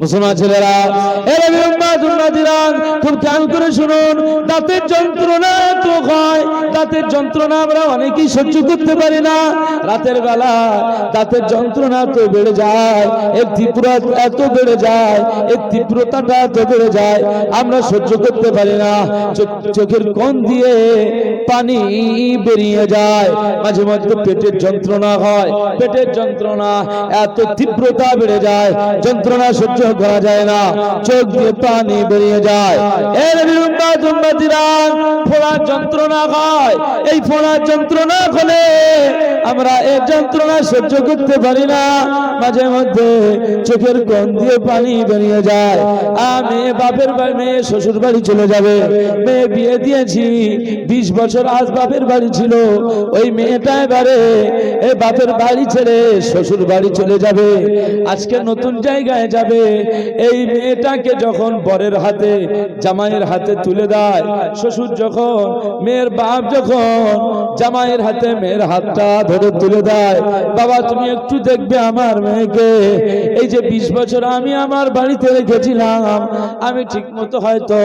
মুসলমান ছেলেরা খুব করে শুনুন, দাঁতের যন্ত্রণা তো হয়, দাঁতের যন্ত্রণা আমরা অনেকেই সহ্য করতে পারি না। রাতের বেলা দাঁতের যন্ত্রণা তো বেড়ে যায়, এর এত বেড়ে যায়, এর তীব্রতাটা এত বেড়ে যায়, আমরা সহ্য করতে পারি না। চোখের কোণ দিয়ে পানি বেরিয়ে যায়, মাঝে মধ্যে পেটের যন্ত্রণা হয়, পেটের যন্ত্রণা এত তীব্রতা বেড়ে যায়, যন্ত্রণা সহ্য করা যায় না। চোখ দিয়ে পানি বেরিয়ে যায়। এর বিরুম্বা জুম্বাতিরা ফোড়ার যন্ত্রণা হয়। এই ফোড়ার যন্ত্রণা হলে আমরা এই যন্ত্রণা সহ্য করতে পারি না। মাঝে মধ্যে চোখের কোণ দিয়ে পানি বেরিয়ে যায়। আর মেয়ে বাপের বাড়ি, মেয়ে শ্বশুর বাড়ি চলে যাবে। মেয়ে বিয়ে দিয়েছি, বিশ বছর আজ বাপের বাড়ি ছিল। ওই মেয়েটা এবারে এ বাপের বাড়ি ছেড়ে শ্বশুর বাড়ি চলে যাবে। আজকে নতুন জায়গায় যাবে। এই মেয়েটাকে যখন বরের হাতে, জামাইয়ের হাতে তুলে দেয়, শ্বশুর যখন, মেয়ের বাপ যখন জামাইয়ের হাতে মেয়ের হাতটা ধরে তুলে দেয়, বাবা, তুমি একটু দেখবে আমার মেয়েকে। এই যে বিশ বছর আমি আমার বাড়িতে রেখেছিলাম, আমি ঠিক মতো হয়তো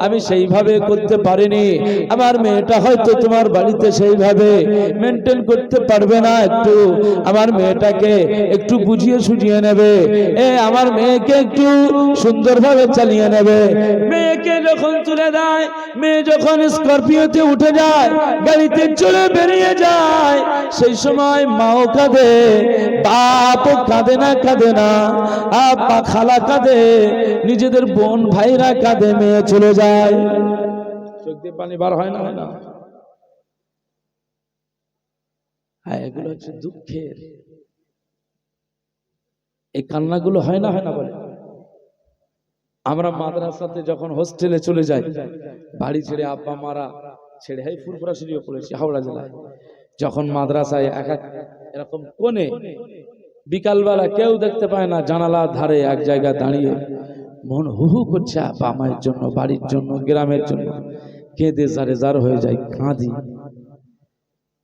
আমি সেইভাবে করতে পারিনি। আমার মেয়েটা হয়তো তোমার বাড়িতে সেইভাবে মেনটেন করতে পারবে না একটু। আমার মেয়েটাকে একটু বুঝিয়ে সুঝিয়ে নেবে। এ, আমার মেয়েকে একটু সুন্দরভাবে চালিয়ে নেবে। মেয়েকে যখন তুলে দেয়, মেয়ে যখন স্করপিওতে উঠে যায়, গাড়িতে চলে বেরিয়ে যায়, সেই সময় মাও কাঁদে বাপও কাঁদে না কাঁদে না। আপা খালা কাঁদে, নিজেদের বোন ভাইরা কাঁদে, মেয়ে চলে যায়। চোখ দিয়ে পানি বার হয় না হয় না? হ্যাঁ এগুলো হচ্ছে দুঃখের। এই কান্নাগুলো হয় না হয় না বলে? আমরা মাদ্রাসাতে যখন হোস্টেলে চলে যাই, বাড়ি ছেড়ে আব্বা, মারা ছেড়ে, হাই, ফুরফুরা সিঁড়িও পড়েছি, হাওড়া জেলায়। যখন মাদ্রাসায় এক এক এরকম কোণে বিকালবেলা কেউ দেখতে পায় না, জানালার ধারে এক জায়গায় দাঁড়িয়ে মন হু হু করছে আব্বা মায়ের জন্য, বাড়ির জন্য, গ্রামের জন্য। কেঁদে জারে জার হয়ে যায়, কাঁদি।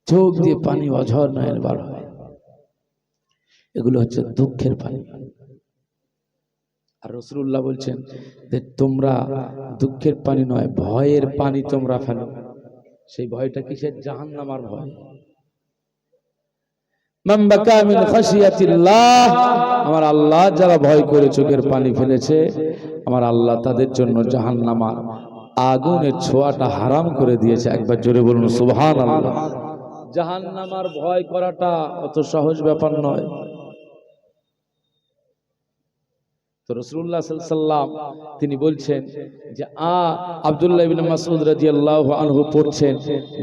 চোখ দিয়ে পানি অঝর নয়ন বার হয়। এগুলো হচ্ছে দুঃখের পানি। আর রসুল্লাহ বলছেন যে, তোমরা দুঃখের পানি নয়, ভয়ের পানি তোমরা ফেলো। সেই ভয়টা কিসের? ভয়। বাকা মিন খাশিয়াতিল্লাহ, আমার আল্লাহ যারা ভয় করে চোখের পানি ফেলেছে, আমার আল্লাহ তাদের জন্য জাহান্নামার আগুনের ছোঁয়াটা হারাম করে দিয়েছে। একবার জোরে বলুন, সুবহানাল্লাহ। জাহান্নামার ভয় করাটা অত সহজ ব্যাপার নয় তো রসুল্লাহ সাল্লাম তিনি বলছেন যে, আ আবদুল্লাহ ইবিন মাসুদ রাজি আল্লাহ আনহু পড়ছেন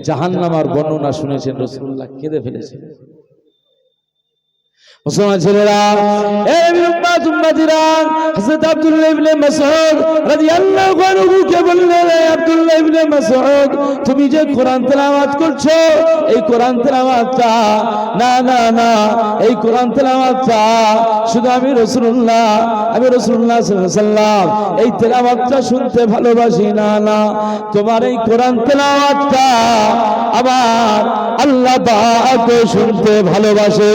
জাহান্নামার বর্ণনা শুনেছেন, রসুল্লাহ কেঁদে ফেলেছেন। মুসলমান ছেলেরা হযরত আব্দুল্লাহ ইবনে মাসউদ রাদিয়াল্লাহু আনহু কে আব্দুল্লাহ ইবনে মাসউদ, তুমি যে কোরআন তেলাওয়াত করছ, এই কোরআন তেলাওয়াতটা, না না না, এই কোরআন তেলাওয়াতটা, শুধু আমি রাসূলুল্লাহ আমি রাসূলুল্লাহ সাল্লাল্লাহু আলাইহি সাল্লাম এই তেলাওয়াতটা শুনতে ভালোবাসি, না না, তোমার এই কোরআন তেলাওয়াতটা আবার আল্লাহ পাক শুনতে ভালোবাসে।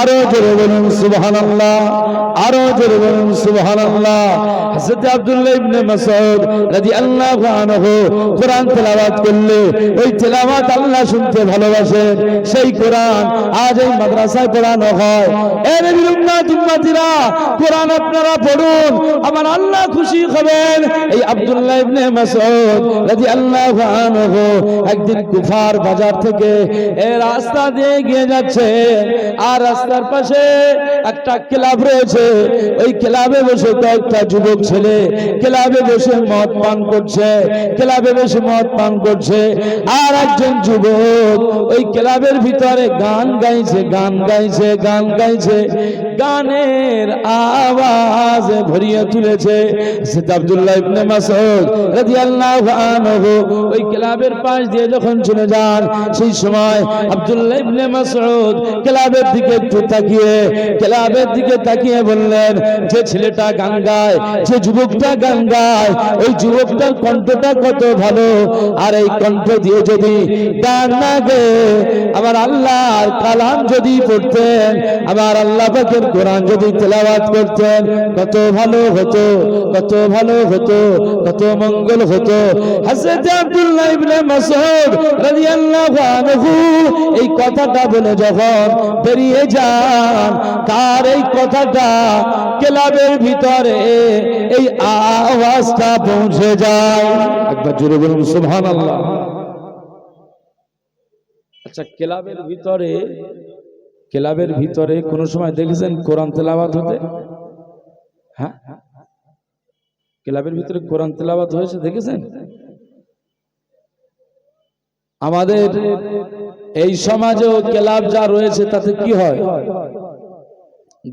আরও জোরে বলুন, সুবহানাল্লাহ, আরও জোরে বলুন, সুবহানাল্লাহ। হযরত আব্দুল্লাহ ইবনে মাসউদ রাদিয়াল্লাহু আনহু কোরআন তেলাওয়াত করলে, ওই তেলাওয়াত আল্লাহ শুনতে সেই কোরআন আজ এই মাদ্রাসায় পড়ানো হয়। তুম্মাতিরা কোরআন আপনারা পড়ুন, আমার আল্লাহ খুশি হবেন। এই আব্দুল্লাহ ইবনে মাসউদ রাদিয়াল্লাহু আনহু একদিন কুফার বাজার থেকে এই রাস্তা দিয়ে গিয়ে যাচ্ছে আর রাস্তার পাশে একটা ক্লাব রয়েছে। ওই ক্লাবে বসে কয়েকটা যুবক ছেলে ক্লাবে বসে মদ পান করছে, ক্লাবে বসে মদ পান করছে। আর একজন যুবক ওই ক্লাবের ভিতরে গান গাইছে গান গাইছে গান গাইছে। গানের আওয়াজ ভরিয়ে তুলেছে আব্দুল্লাহ ইবনে মাসউদ রাদিয়াল্লাহু আনহু। ওই ক্লাবের পাশ দিয়ে যখন চলে যান, সেই সময় আব্দুল্লাহ ইবনে মাসউদ ক্লাবের দিকে একটু তাকিয়ে ক্লাবের দিকে তাকিয়ে বললেন, যে ছেলেটা গান গায় যে যুবকটা গান গায় ওই যুবকটার কণ্ঠটা কত ভালো। আর এই কণ্ঠ দিয়ে যদি গান না গে আমার আল্লাহর কালাম যদি পড়তেন, আমার আল্লাহ পাকের কোরআন যদি তেলাওয়াত করতেন, কত ভালো হতো, কত ভালো হতো, কত মঙ্গল হতো। আব্দুল্লাহ এই কথাটা বলে যখন বেরিয়ে যান। তার এই কথাটা ক্লাবের ভিতরে এই আওয়াজটা পৌঁছে যায়। একবার জোরে বলুন, সুবহানাল্লাহ। আচ্ছা ক্লাবের ভিতরে ক্লাবের ভিতরে কোন সময় দেখেছেন কোরআন তেলাওয়াত হতে? হ্যাঁ? ক্লাবের ভিতরে কোরআন তেলাওয়াত হয়েছে, দেখেছেন? আমাদের এই সমাজেও ক্লাব যা রয়েছে, তাতে কি হয়?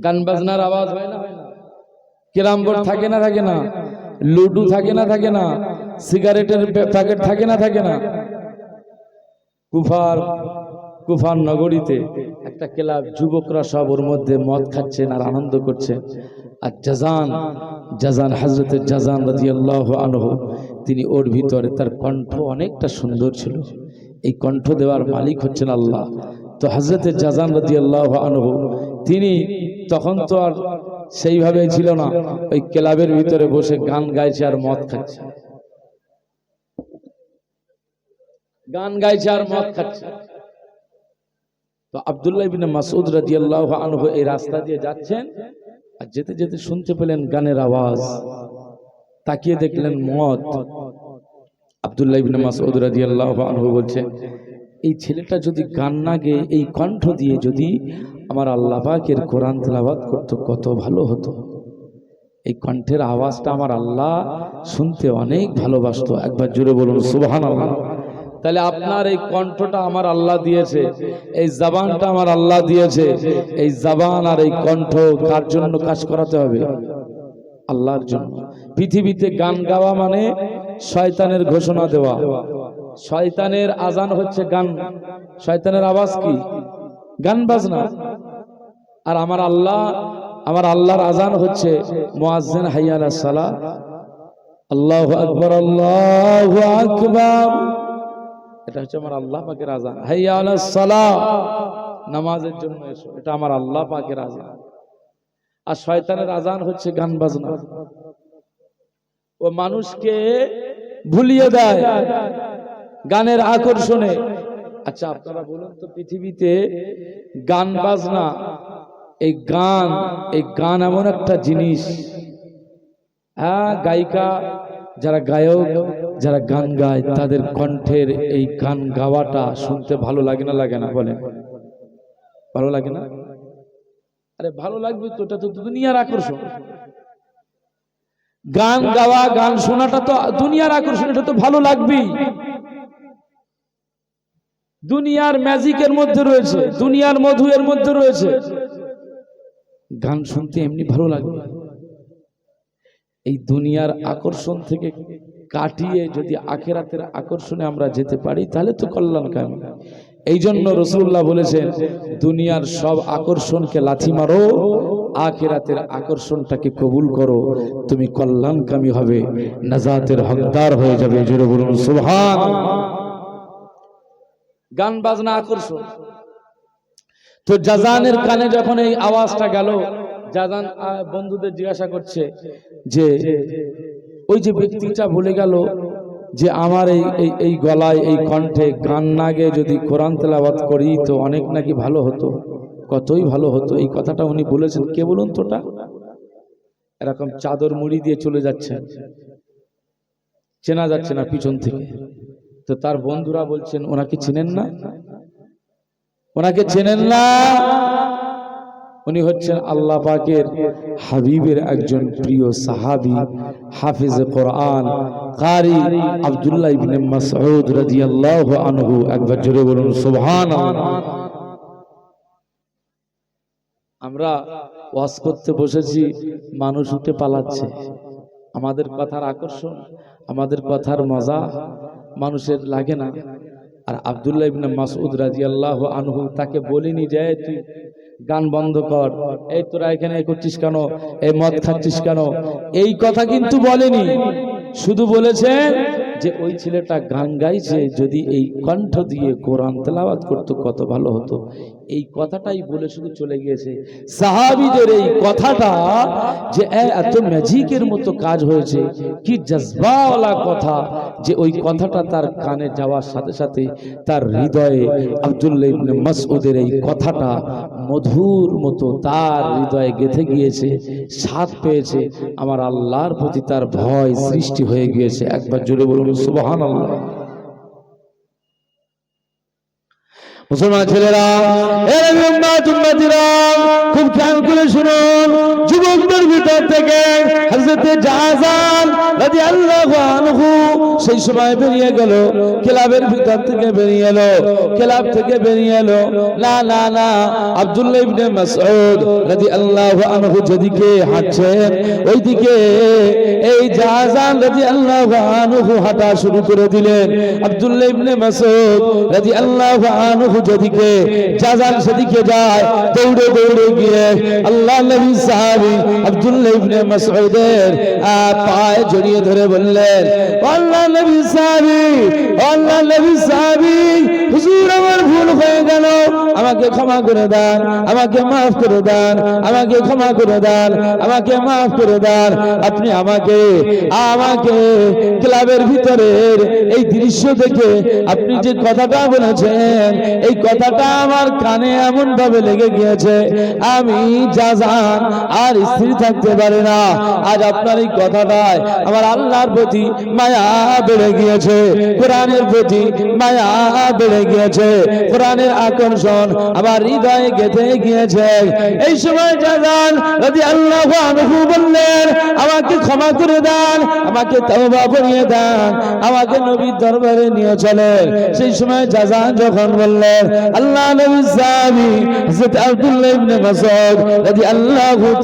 গান বাজনার আওয়াজ হয় না? কেরাম বোর্ড থাকে না থাকে না? লুডু থাকে না থাকে না? সিগারেটের প্যাকেট থাকে না থাকে না? কুফার কুফার নগরীতে একটা ক্লাব যুবকরা সব ওর মধ্যে মদ খাচ্ছেন আর আনন্দ করছেন। আর জাজান জাজান হাজরতের জাজান রাজি আনহ, তিনি ওর ভিতরে তার কণ্ঠ অনেকটা সুন্দর ছিল। এই কণ্ঠ দেওয়ার মালিক হচ্ছেন আল্লাহ। তো হজরতের জাজান রাজি আল্লাহ আনহ, তিনি তখন তো আর সেইভাবে ছিল না, ওই ক্লাবের ভিতরে বসে গান গাইছে আর মদ খাচ্ছে। গান গাইছে আর মদ খাচ্ছে। তো আব্দুল্লাহ ইবিন মাসুদ রাদিয়াল্লাহু আনহু এই রাস্তা দিয়ে যাচ্ছেন আর যেতে যেতে শুনতে পেলেন গানের আওয়াজ। তাকিয়ে দেখলেন মদ। আব্দুল্লাহ ইবিন মাসুদ রাদিয়াল্লাহু আনহু বলছেন এই ছেলেটা যদি গান না গেয়ে এই কণ্ঠ দিয়ে যদি আমার আল্লাহ পাকের কোরআন তেলাওয়াত করতো, কত ভালো হতো। এই কণ্ঠের আওয়াজটা আমার আল্লাহ শুনতে অনেক ভালোবাসতো। একবার জুড়ে বলুন, সুবহানাল্লাহ। তাহলে আপনার এই কণ্ঠটা আমার আল্লাহ দিয়েছে, এই জাবানটা আমার আল্লাহ দিয়েছে, এই জাবান আর এই কণ্ঠ কার জন্য কাজ করাতে হবে? আল্লাহর জন্য। পৃথিবীতে গান গাওয়া মানে শয়তানের ঘোষণা দেওয়া। শয়তানের আজান হচ্ছে গান। শয়তানের আওয়াজ কি? গান বাজনা। আর আমার আল্লাহ, আমার আল্লাহর আজান হচ্ছে মুয়াজ্জিন হাইয়া আলাস সালাহ আল্লাহু আকবার আল্লাহু আকবার। এটা হচ্ছে আমার আল্লাহ পাকের আজান। হাইয়া আলাস সালাহ নামাজের জন্য এসো। এটা আমার আল্লাহ পাকের আজান। আর শয়তানের আজান হচ্ছে গান বাজনা। ও মানুষকে ভুলিয়ে দেয় গানের আকর্ষণে। আচ্ছা আপনারা বলুন তো পৃথিবীতে গান, বাজনা, এই গান এই গান এমন একটা জিনিস। হ্যাঁ গায়িকা, যারা গায়ক, যারা গান গায়, তাদের কণ্ঠের এই গান গাওয়াটা শুনতে ভালো লাগে না লাগে না, বলেন। ভালো লাগে না? আরে, ভালো লাগবে তো, এটা তো দুনিয়ার আকর্ষণ। গান গাওয়া, গান শোনাটা তো দুনিয়ার আকর্ষণ, এটা তো ভালো লাগবেই। দুনিয়ার ম্যাজিকের মধ্যে রয়েছে, দুনিয়ার মধু এর মধ্যে রয়েছে। গান শুনতে এমনি ভালো লাগবে এই দুনিয়ার আকর্ষণ থেকে কাটিয়ে যদি আখেরাতের আকর্ষণে আমরা যেতে পারি, তাহলে তো কল্যাণ কামি এই জন্য রসুল্লাহ বলেছেন দুনিয়ার সব আকর্ষণকে লাথি মারো আখেরাতের আকর্ষণটাকে কবুল করো। তুমি কল্যাণকামী হবে নাজাতের হকদার হয়ে যাবে। জোরে বলুন সুবহান গান বাজনা আকর্ষণ। তো জাজানের কানে যখন এই আওয়াজটা গেল জাজান বন্ধুদের জিজ্ঞাসা করছে যে ওই যে ব্যক্তিটা ভুলে গেল যে আমার এই, এই- গলায়, এই কণ্ঠে গান না গেয়ে যদি কোরআন তেলাবাদ করি তো অনেক নাকি ভালো হতো। কতই ভালো হতো। এই কথাটা উনি বলেছেন। কে বলুন তোটা এরকম চাদর মুড়ি দিয়ে চলে যাচ্ছে। চেনা যাচ্ছে না পিছন থেকে। তো তার বন্ধুরা বলছেন, ওনাকে চিনেন না? ওনাকে চেনেন না। উনি হচ্ছেন আল্লাহ পাকের হাবিবের একজন প্রিয় সাহাবী, হাফিজ কোরআন, কারি আব্দুল্লাহ ইবনে মাসউদ রাদিয়াল্লাহু আনহু। একবার জোরে বলুন, সুবহানাল্লাহ। আমরা ওয়াজ করতে বসেছি, মানুষ উঠে পালাচ্ছে। আমাদের কথার আকর্ষণ, আমাদের কথার মজা মানুষের লাগে না। আর আব্দুল্লাহ ইবনে মাসউদ রাদিয়াল্লাহু আনহু তাকে বলিনি যে তুই গান বন্ধ কর। এই তোরা এখানে করছিস কেন? এই মদ খাচ্ছিস কেন? এই কথা কিন্তু বলেনি। শুধু বলেছে যে ওই ছেলেটা গান গাইছে, যদি এই কণ্ঠ দিয়ে কোরআন তেলাবাদ করতো কত ভালো হতো। এই কথাটাই বলে শুধু চলে গিয়েছে। সাহাবিদের এই কথাটা যে এত ম্যাজিকের মতো কাজ হয়েছে, কি জজবাওয়ালা কথা? যে ওই কথাটা তার কানে যাওয়ার সাথে সাথে তার হৃদয়ে আব্দুল্লাহ ইবনে মাসউদের এই কথাটা মধুর মতো তার হৃদয়ে গেঁথে গিয়েছে, স্বাদ পেয়েছে। আমার আল্লাহর প্রতি তার ভয় সৃষ্টি হয়ে গিয়েছে। একবার জুড়ে বলুন, সুবহানাল্লাহ। মুসলমান ছেলেরা খুব খেয়াল করে শুনুন। যুবকদের ভিতর থেকে হযরতে জাহাজান সেই সময় বেরিয়ে গেল। ক্লাবের ভিতর থেকে বেরিয়ে এলো। ক্লাব থেকে বেরিয়ে এলো। না না না, আব্দুল্লাহ ইবনে মাসউদ রাদিয়াল্লাহু আনহু যেদিকে হাঁটছেন, ওইদিকে এই জাহাজান রাদিয়াল্লাহু আনহু হাঁটা শুরু করে দিলেন। আব্দুল্লাহ ইবনে মাসউদ রাদিয়াল্লাহু আনহু যেদিকে, জাহাজান সেদিকে যায়, দৌড়ে দৌড়ে গিয়ে আল্লাহ নবী সাহাবি আব্দুল্লাহ ইবনে মাসউদের পায়ে জড়িয়ে ধরে বললেন, "ও আল্লাহ নবী সাহাবি আল্লাহ নবী সাহাবী হুজুর, আমার ভুল হয়ে গেল। আমাকে ক্ষমা করে দেন, আমাকে মাফ করে দেন, আমাকে ক্ষমা করে দেন, আমাকে মাফ করে দেন। আপনি আমাকে আমাকে ক্লাবের ভিতরের এই দৃশ্য দেখে আপনি যে কথাটা বলেছেন, এই কথাটা আমার কানে এমন ভাবে লেগে গিয়েছে, আমি যা জান আর স্থির থাকতে পারে না। আজ আপনার এই কথাটায় আমার আল্লাহর প্রতি মায়া বেড়ে গিয়েছে, কোরআনের প্রতি মায়া বেড়ে গিয়েছে, কোরআনের আকর্ষণ হৃদয়ে গেঁথে গিয়েছে। এই সময় যদি আল্লাহ আনহু বললেন, আমাকে ক্ষমা করে দেন, আমাকে তওবা করিয়ে দেন, আমাকে নবীর দরবারে নিয়ে চলেন। সেই সময় জাজান যখন বললেন, আল্লাহ নবী আব্দুল্লাহ ইবনে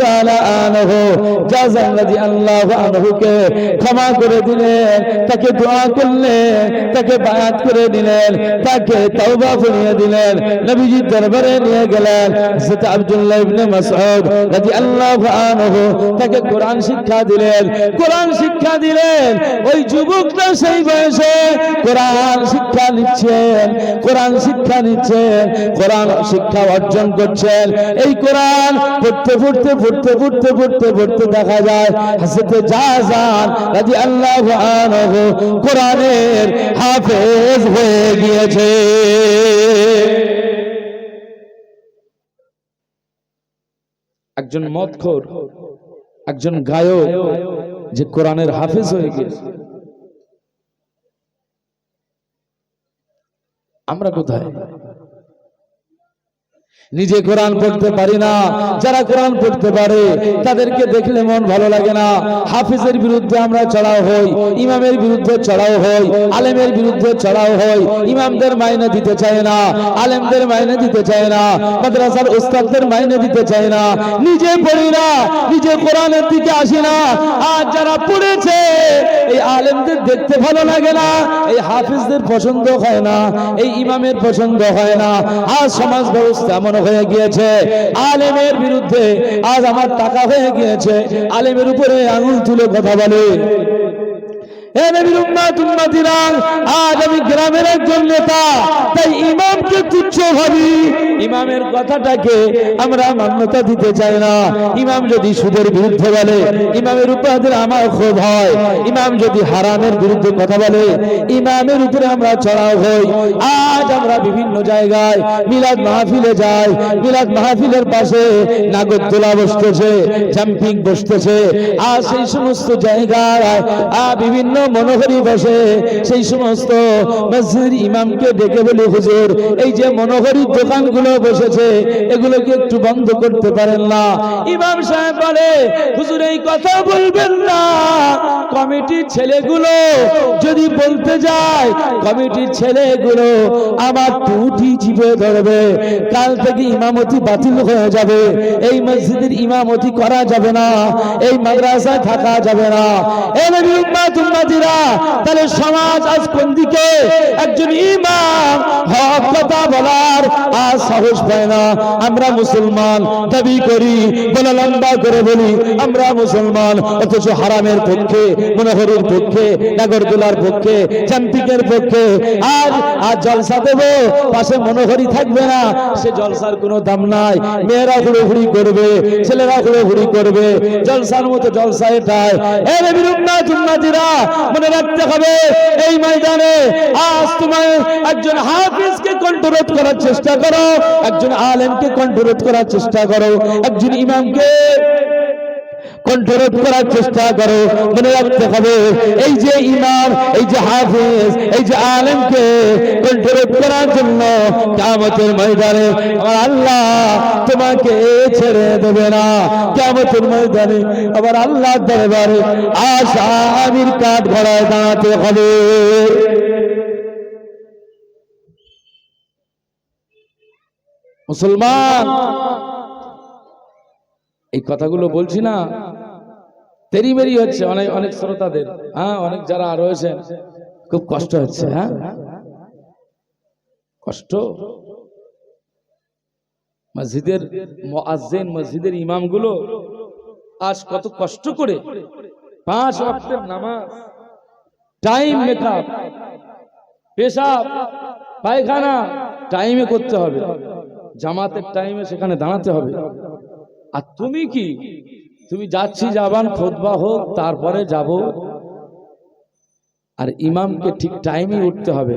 তাআলা আনহু ক্ষমা করে দিলেন, তাকে দোয়া করলেন, তাকে বায়াত করে দিলেন, তাকে রাদিয়াল্লাহু শিক্ষা অর্জন করছেন। এই কোরআন পড়তে পড়তে পড়তে পড়তে পড়তে পড়তে দেখা যায় হাসতে রাজি আল্লাহ আনহু কোরআনের হাফেজ হয়ে গিয়েছে। একজন মদখোর একজন গায়ক যে কোরআনের হাফেজ হয়ে গিয়েছে। আমরা কোথায়? নিজে কোরআন পড়তে পারি না। যারা কোরআন পড়তে পারে, তাদেরকে দেখলে মন ভালো লাগে না। হাফিজের বিরুদ্ধে আমরা চড়াও হই, ইমামের বিরুদ্ধে চড়াও হই, আলেমের বিরুদ্ধে চড়াও হই। ইমামদের মাইনে দিতে চায় না, আলেমদের মাইনে দিতে চায় না, মাদ্রাসার উস্তাদদের মাইনে দিতে চায় না। নিজে পড়ি না, নিজে কোরআনের দিকে আসি না। আর যারা পড়েছে, এই আলেমদের দেখতে ভালো লাগে না, এই হাফিজদের পছন্দ হয় না, এই ইমামের পছন্দ হয় না। আর সমাজ ব্যবস্থা এমন হয়ে গিয়েছে। আলেমের বিরুদ্ধে আজ আমার টাকা হয়ে গিয়েছে। আলেমের উপরে আঙুল তুলে কথা বলে। আজ আমি গ্রামের একজন নেতা, তাই ইমামকে তুচ্ছ ভাবি। ইমামের কথাটাকে আমরা মান্যতা দিতে চাই না। ইমাম যদি সুদের বিরুদ্ধে বলে, ইমামের উপরে আমার ক্ষোভ হয়। ইমাম যদি হারামের বিরুদ্ধে কথা বলে, ইমামের উপরে আমরা চড়াও হই। আজ আমরা বিভিন্ন জায়গায় মিলাদ মাহফিলে যাই। মিলাদ মাহফিলের পাশে নাগরদোলা বসতেছে, জাম্পিং বসতেছে। আর সেই সমস্ত জায়গায় আ বিভিন্ন মনোহরি বসে। সেই সমস্ত মসজিদ ইমামকে ডেকে বলি, হুজুর এই যে মনোহরি দোকানগুলো বসেছে, এগুলোকে একটু বন্ধ করতে পারেন না। ইমাম সাহেব বলে, হুজুর, এই কথা বলবেন না। কমিটির ছেলেগুলো যদি বলতে যায়, কমিটির ছেলেগুলো আমার টুটি চিপে ধরবে। কাল থেকে ইমামতি বাতিল হয়ে যাবে। এই মসজিদের ইমামতি করা যাবে না। এই মাদ্রাসায় থাকা যাবে না। তাহলে সমাজ আজ কোন দিকে? একজন ইমাম হক কথা বলার আর সাহস পায় না। আমরা মুসলমান, দাবি করি বলে লম্বা করে বলি, আমরা মুসলমান, অথচ হারামের পক্ষে মনোহরের পক্ষে, নাগরদোলার পক্ষে চান্তিকের পক্ষে, আর আর জলসা দেবো, পাশে মনোহরি থাকবে না, সে জলসার কোনো দাম নাই। মেয়েরা হুড়োহুড়ি করবে, ছেলেরা হুড়োহুড়ি করবে, জলসার মতো জলসা এটাই। এর বিরুদ্ধে জুন্নাতিরা মনে রাখতে হবে, এই ময়দানে আজ তোমার একজন হাফিজকে কণ্ঠরোধ করার চেষ্টা করো। একজন আলেমকে কণ্ঠরোধ করার চেষ্টা করো। একজন ইমামকে কণ্ঠরোধ করার চেষ্টা করো। মনে রাখতে হবে, এই যে ইমাম, এই যে হাফিজ, এই যে আলেমকে কণ্ঠরোধ করার জন্য কামতের ময়দানে আমার আল্লাহ তোমাকে ছেড়ে দেবে না। কামতের ময়দানে আল্লাহ দরবারে আশা আমির কাঠ ঘোড়ায় দাঁড়াতে হবে। মুসলমান। এই কথাগুলো বলছি না। তেরি বেরি হচ্ছে, অনেক অনেক শ্রোতাদের হ্যাঁ অনেক যারা রয়েছেন, খুব কষ্ট হচ্ছে হ্যাঁ। কষ্ট? মসজিদের মুয়াজ্জিন, মসজিদের ইমামগুলো আজ কত কষ্ট করে পাঁচ ওয়াক্তের নামাজ, টাইম মেকআপ, পেশাব, পায়খানা, টাইমে করতে হবে। জামাতের টাইমে সেখানে দাঁড়াতে হবে। আর তুমি কি? তুমি যাচ্ছি যাবান, খোদবা হোক, তারপরে যাব। আর ইমামকে ঠিক টাইমে উঠতে হবে।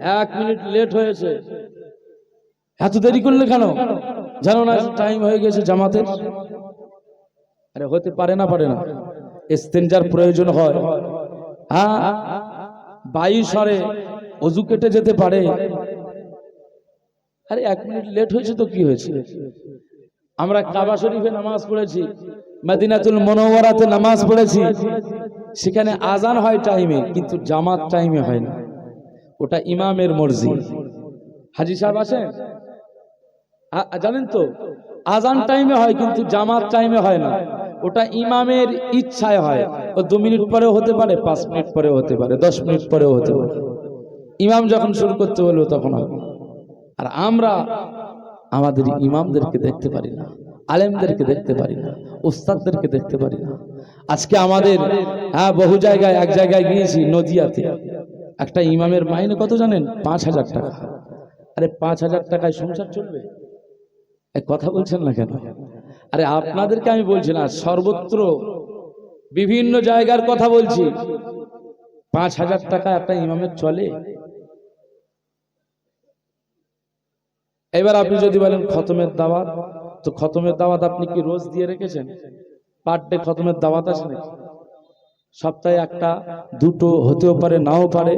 এক মিনিট লেট হয়েছে। এত দেরি করলে কেন? জানো না টাইম হয়ে গেছে জামাতের। আরে, হতে পারে না পারে না। এস্তেঞ্জার প্রয়োজন হয়। হ্যাঁ বায়ু সরে অজু কেটে যেতে পারে। আরে এক মিনিট লেট হয়েছে তো কি হয়েছে? আমরা কাবা শরীফে নামাজ পড়েছি, মদিনাতুল মনোবরাতে নামাজ পড়েছি। সেখানে আজান হয় টাইমে কিন্তু জামাত টাইমে হয় না। ওটা ইমামের মর্জি। হাজি সাহেব আছেন জানেন তো, আজান টাইমে হয়, কিন্তু জামাত টাইমে হয় না। ওটা ইমামের ইচ্ছায় হয়। ও দু মিনিট পরেও হতে পারে, পাঁচ মিনিট পরেও হতে পারে, দশ মিনিট পরেও হতে পারে। ইমাম যখন শুরু করতে বলব তখন হবে। আর আমরা আমাদের ইমামদেরকে দেখতে পারি না, আলেমদেরকে দেখতে পারি না, উস্তাদদেরকে দেখতে পারি না। আজকে আমাদের হ্যাঁ বহু জায়গায়, এক জায়গায় গিয়েছি নদিয়াতে একটা ইমামের মাইনে কত জানেন? পাঁচ হাজার টাকা। আরে পাঁচ হাজার টাকায় সংসার চলবে? কথা বলছেন না কেন? আরে আপনাদেরকে আমি বলছি না, সর্বত্র বিভিন্ন জায়গার কথা বলছি। পাঁচ হাজার টাকা একটা ইমামের চলে? এবার আপনি যদি বলেন খতমের দাওয়াত তো খতমের দাওয়াত আপনি কি রোজ দিয়ে রেখেছেন? পার ডে খতমের দাওয়াত আছে নাকি? সপ্তাহে একটা দুটো হতেও পারে নাও পারে।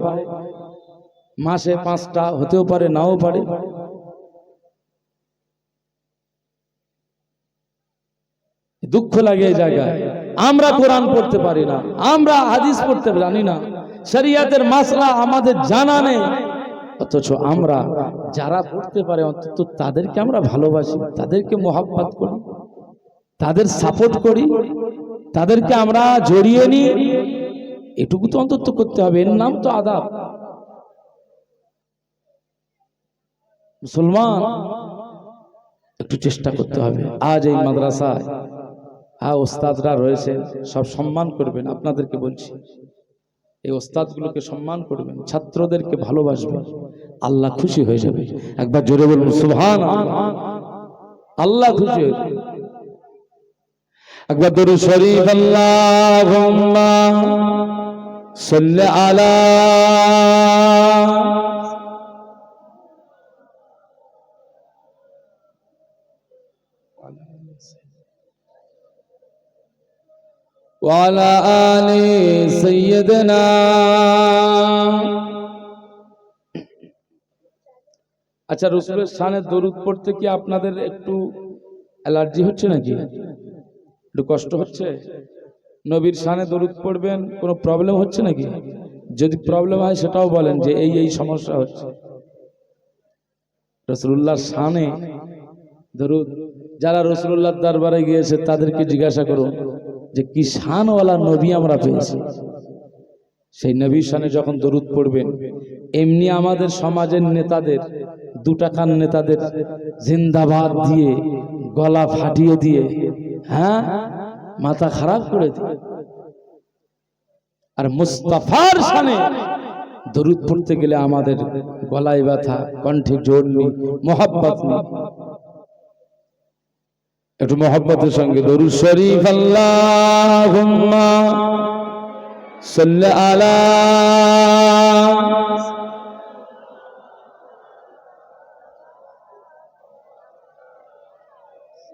মাসে পাঁচটা হতেও পারে নাও পারে। দুঃখ লাগে এই জায়গায়। আমরা কোরআন পড়তে পারি না আমরা হাদিস পড়তে জানি না। শরিয়াতের মাসলা আমাদের জানা নেই। অথচ আমরা যারা পড়তে পারে অন্তত তাদেরকে আমরা ভালোবাসি, তাদেরকে মোহাব্বত করি, তাদের সাপোর্ট করি, তাদেরকে আমরা জড়িয়ে নিই। এটুকু তো অন্তত করতে হবে। এর নাম তো আদাব। মুসলমান, একটু চেষ্টা করতে হবে। আজ এই মাদ্রাসায় হ্যাঁ ওস্তাদরা রয়েছে, সব সম্মান করবেন। আপনাদেরকে বলছি এই ওস্তাদগুলোকে সম্মান করবেন, ছাত্রদেরকে ভালোবাসবেন। আল্লাহ খুশি হয়ে যাবে। একবার জোরে বলুন সুবহান আল্লাহ খুশি হয়ে যাবে। একবার দরুদ শরীফ, আল্লাহুম্মা সাল্লি আলা وعلى آل سيدنا আচ্ছা রসুলের সানে দরুদ পড়তে কি আপনাদের একটু অ্যালার্জি হচ্ছে নাকি একটু কষ্ট হচ্ছে নবীর সানে দরুদ পড়বেন কোনো প্রবলেম হচ্ছে নাকি যদি প্রবলেম হয় সেটাও বলেন যে এই এই সমস্যা হচ্ছে রসুল্লাহ সানে দরুদ যারা রসুল্লাহ দরবারে গিয়েছে তাদেরকে জিজ্ঞাসা করুন যে কি শানওয়ালা নবী আমরা পেয়েছি। সেই নবীর সানে যখন দরুদ পড়বেন, এমনি আমাদের সমাজের নেতাদের দু টাকার নেতাদের জিন্দাবাদ দিয়ে গলা ফাটিয়ে দিয়ে হ্যাঁ মাথা খারাপ করে দিয়ে। আর মুস্তাফার সানে দরুদ পড়তে গেলে আমাদের গলায় ব্যথা, কণ্ঠে জোর নেই, মোহাব্বত নেই। একটু মোহাম্মতের সঙ্গে দরু শরীফ আল্লাহ সাল্লি আলা